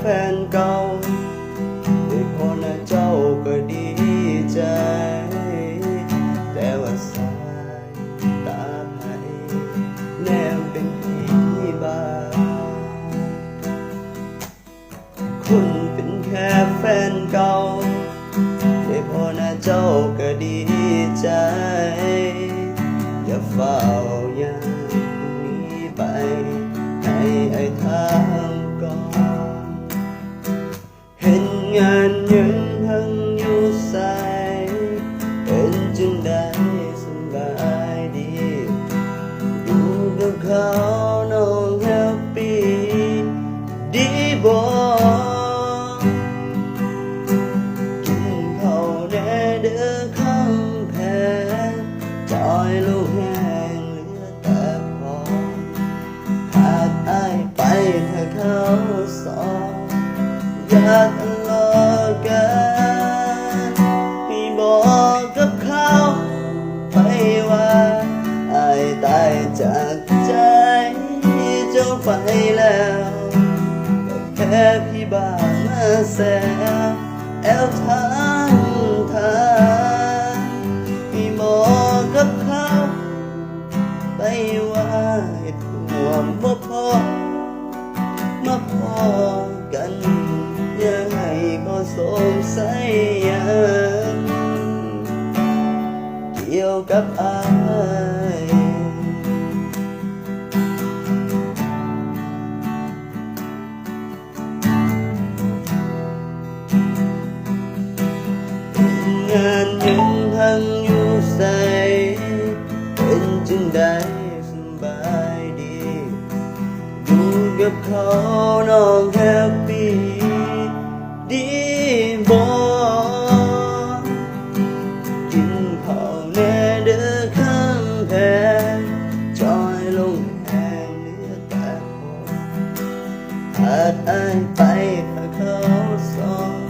แฟนเก่าได้พอนะเจ้าก็ดีใจ แต่ว่าสายตาไผแนมเป็นพี่บาคุณเป็นแค่แฟนเก่าได้พอนะเจ้าก็ดีใจ อย่าเฝ้าอย่างนี้ไป งานยังทั้งอยู่ใสเป็นจึงได้สบายดีอยู่กับเขาน้องแฮปปี้ดีบ่กินข้าแน่เด้อคำแพงจอยลูกแห้งเหลือแต่พอขาดอายไปถ้าเขาสอนอยาก ไปแล้วแค่พี่บ้ามาแซวแอลทางทางพี่บอกับเขาไปว่าเหตุห่วงบ่พอมาพอกัน ยังไงก็สงสัยยังเกี่ยวกับอา กับเขาน้องแฮปปี้ดีบอกินข้าวแน่เด้อข้างแพงจอยลงแหงเนื้อแต่หอาจอายไปหาเขาสอง